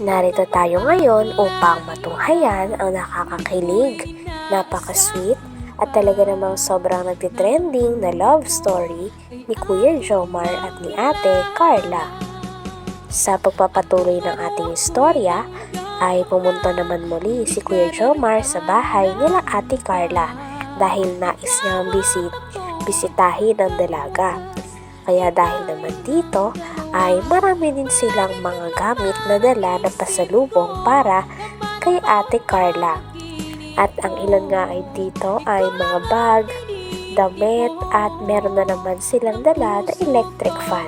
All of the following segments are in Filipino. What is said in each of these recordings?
narito tayo ngayon upang matunghayan ang nakakakilig, napaka-sweet, at talaga namang sobrang nagtitrending na love story ni Kuya Jomar at ni Ate Carla. Sa pagpapatuloy ng ating istorya, ay pumunta naman muli si Kuya Jomar sa bahay nila Ate Carla dahil nais niyang bisit, bisitahin ang dalaga. Kaya dahil naman dito ay marami din silang mga gamit na dala na pasalubong para kay Ate Carla. At ang ilan nga ay dito ay mga bag, damit at meron na naman silang dala na electric fan.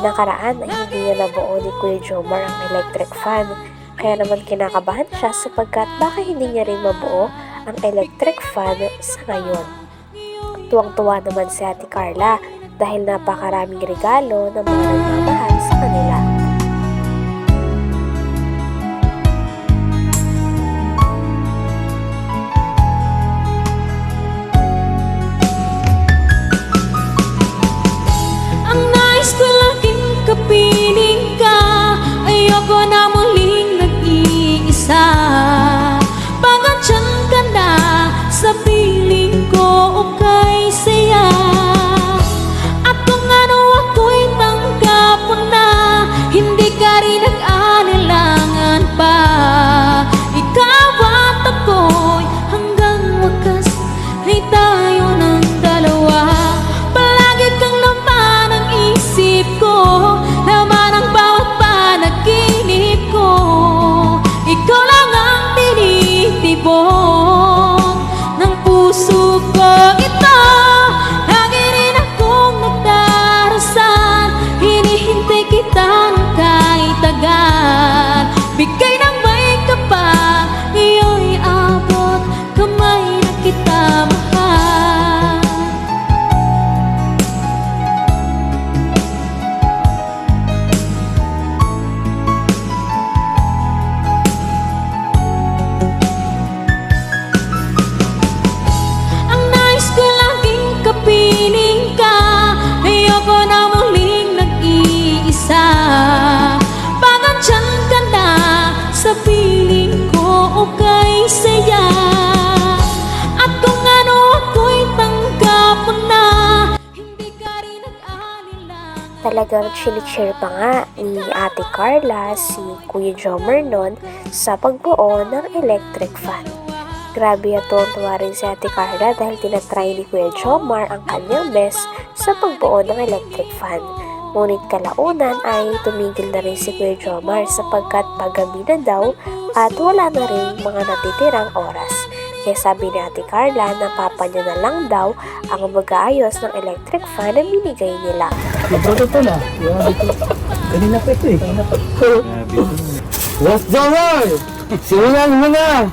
Nakaraan ay hindi niya nabuo ni Kuya Jomar ang electric fan kaya naman kinakabahan siya sapagkat baka hindi niya rin mabuo ang electric fan sa ngayon. Tuwang-tuwa naman si Ate Carla dahil napakaraming regalo ng mga nagmamahal sa kanila. Talagang chinichir pa nga ni Ate Carla si Kuya Jomer noon sa pagbuo ng electric fan. Grabe at tuwang-tuwa rin si Ate Carla dahil tinatry ni Kuya Jomar ang kanyang best sa pagbuo ng electric fan. Ngunit kalaunan ay tumigil na rin si Kuya Jomar sapagkat paggabi na daw at wala na rin mga natitirang oras. Kaya sabi ni Ate Carla na papa niya na lang daw ang mag-aayos ng electric fan na binigay nila. Ito, ito na. Kanina pa ito eh. What's the word? Simulan mo na!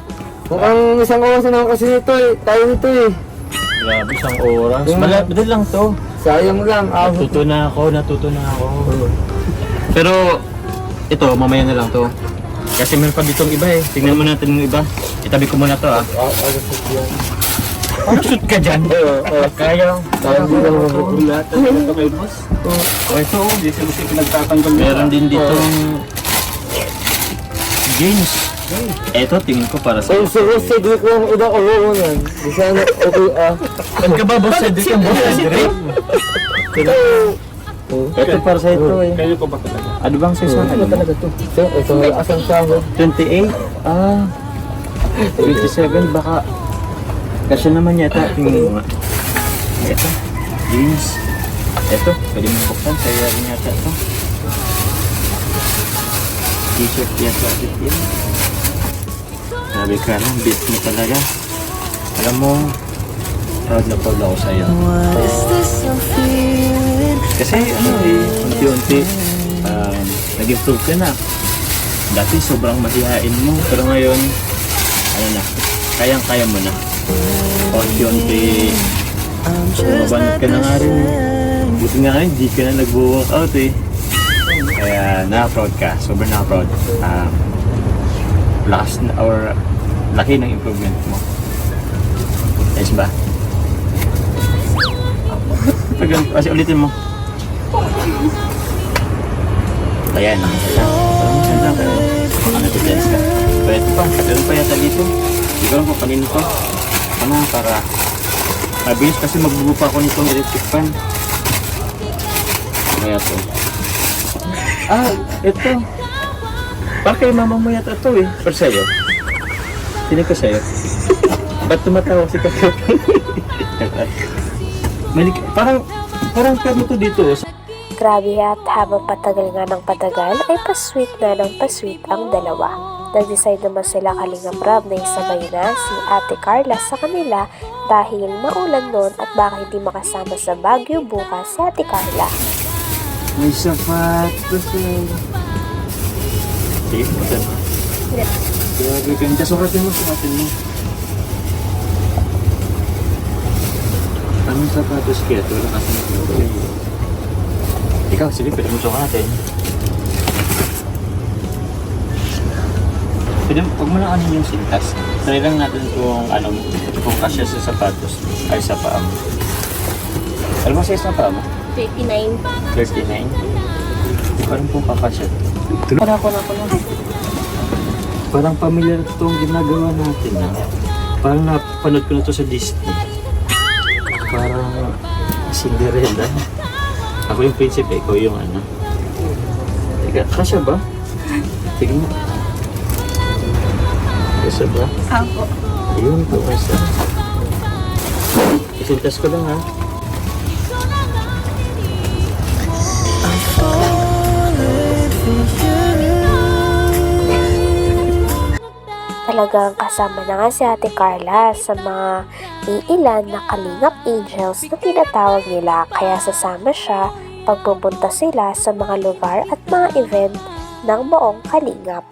Mukhang isang oras na naman kasi nito eh. Tayo nito eh. Grabe, isang oras. Yeah. Mala, madali lang to. Sayang lang. Ah, Natuto na ako, natuto na ako. Pero, ito, mamaya na lang to. Kasi meron pa ditong iba eh. Tingnan mo natin yung iba. Itabi ko muna to ah. Shoot ka dyan. Kaya. Kaya hindi lang mabuti. Lahat ito kay boss. Oh, ito, di sila kasi pinagtatanggol. Meron din ditong jeans. Ito, tingin ko para sa Kung siguro sige ko ang iba ko mo. Di sana okay ah. Saan ka ba, boss Cedric? Ang boss Cedric? Oh. Ito para sa ito eh. Kaya ko ba talaga? Ano bang na Ano talaga to? So, ito asang sahod. 28? Ah, 27 baka kasi naman yata tingin mo nga. Ito, jeans. Ito, pwede mo buksan. Kaya rin yata ito. T-shirt yata yun. Sabi ka lang, beat mo talaga. Alam mo, proud na proud ako sa'yo. Kasi ano eh, unti-unti, um, nag-improve ka na. Dati sobrang mahihain mo, pero ngayon, ano na, kayang-kaya mo na. Unti-unti, bumabanat ka na nga rin. Buti nga ngayon, di ka na nag-workout eh. Kaya na-proud ka, sobrang na-proud. Um, lakas na, or laki ng improvement mo. Ayos ba? Pag, kasi ulitin mo. Ayan. Ayan. Parang saan ka? Baka nag-dance ka. Pero pa, meron pa yata dito. Hindi ko alam kung kanino to. Ano, para mabilis kasi magbubo pa ako nitong electric fan. Kaya to. Ah, ito. Para kay mama mo yata ito eh. Pero sa'yo. Sino ko sa'yo? Ba't tumatawa si? Malik, parang, parang perno to dito. Grabe at habang patagal nga ng patagal ay pasweet na ng pasweet ang dalawa. Nag-decide naman sila Kalingap Rab na isabay na si Ate Carla sa kanila dahil maulan noon at baka hindi makasama sa Baguio bukas si Ate Carla. May sapatos eh. Sige, butan. Grabe, ganda. Sukatin mo, sukatin mo. Anong sapatos kaya? Ito wala kasi naglalagay. Ikaw, sige, pwede mo sukatin. Pwede, huwag mo na ano yung sintas. Try lang natin kung ano, kung kasya sa sapatos ay sa paa mo. Alam mo size ng paa mo? 39. 39. Parang kung kakasya. Para ako na ako na. Parang familiar itong ginagawa natin na. Parang napanood ko na to sa Disney. Parang Cinderella. Ako yung prinsipe, ikaw yung ano. Teka, kasya ba? Tingnan mo. Kasya ba? Ako. Ayun, ito kasya. Isintas ko lang ha. Talagang kasama na nga si Ate Carla sa mga iilan na kalingap angels na tinatawag nila kaya sasama siya pag pupunta sila sa mga lugar at mga event ng buong kalingap.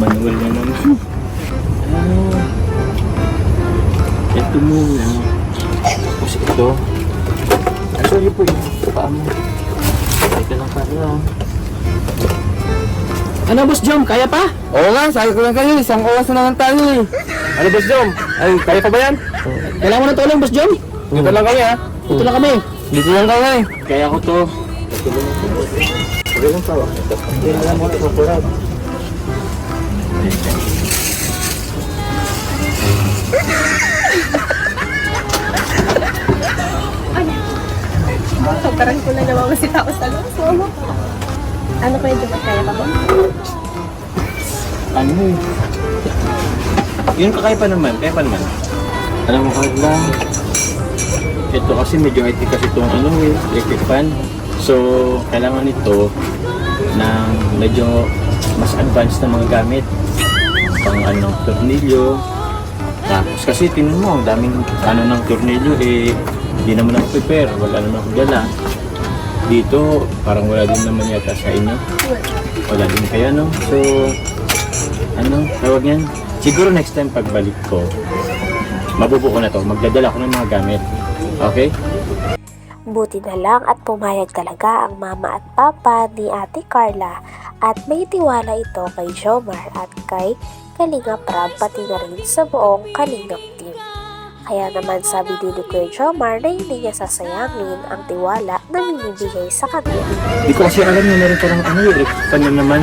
Manual na naman. Ah. Ito muna. Tapos ito. Actually po yun. Paa mo. Ito lang pala. Ano, Boss Jom? Kaya pa? Oo nga, sabi ko lang kayo, isang oras na naman tayo eh. Ano, Boss Jom? Ay, kaya pa ba yan? Kailangan mo ng tulong, Boss Jom? Dito lang kami, ha? Dito lang kami. Dito lang kami. Kaya ko to. Ito lang tawa. Hindi na lang mo ito kurad. Sobrang ko na naman si tao sa loob. Ano yung Jumot? Kaya pa ba? Ano eh. Yun kakaya pa naman. Kaya pa naman. Alam mo Carla. Ito kasi medyo IT kasi itong ano eh. Electric fan. So, kailangan ito ng medyo mas advanced na mga gamit. Pang ano, tornilyo. Tapos kasi tingnan mo, daming ano ng tornilyo eh, hindi naman ako prepare, wala naman ako dala. Dito, parang wala din naman yata sa inyo. Wala din kaya no? So, ano, tawag yan? Siguro next time pagbalik ko, mabubuo na to, magdadala ko ng mga gamit. Okay? Buti na lang at pumayag talaga ang mama at papa ni Ate Carla at may tiwala ito kay Jomar at kay Kalingap Rab pati na rin sa buong Kalingap team. Kaya naman sabi din ni Kuya Jomar na hindi niya sasayangin ang tiwala na binibigay sa kanya. Hindi ko kasi alam na meron parang ano, electric fan na naman.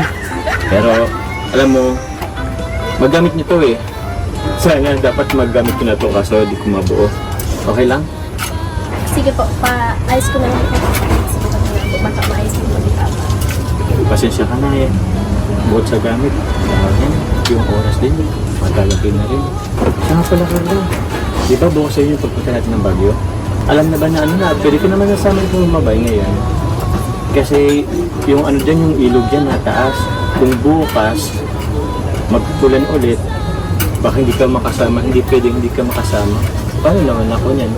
Pero, alam mo, magamit nito eh. Sana dapat magamit ko na to kaso di ko mabuo. Okay lang? Sige po, pa-ayos ko na lang ito. Sige po po. Baka maayos mo mag-itama. Pasensya ka na eh. Bukod sa gamit, yan, yung oras din, matalagay na rin. Siya nga pala Carla. Di ba bukas sa inyo yung pagpunta natin ng Baguio? Alam na ba na ano na, pwede ko naman nasama yung mabay ngayon. Kasi yung ano dyan, yung ilog dyan na taas. Kung bukas, magpulan ulit, baka hindi ka makasama, hindi pwede hindi ka makasama. Paano naman ako niyan?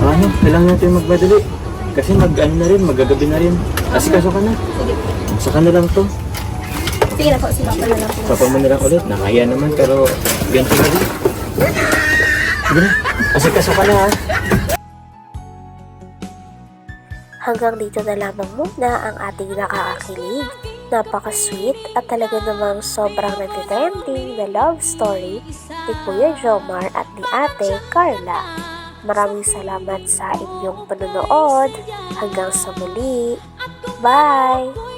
Ano, kailangan natin magmadali. Kasi mag ano na rin, magagabi na rin. Asikaso ka na. Saka na lang to. Sige na po, si Papa na lang po. Papa mo na lang ulit. Nakaya naman pero ganito na rin. Sige na. Asikaso ka na ha. Hanggang dito na lamang muna ang ating nakakakilig, napaka-sweet at talaga namang sobrang nagtitrending na love story ni Kuya Jomar at ni Ate Carla. Maraming salamat sa inyong panonood. Hanggang sa muli. Bye!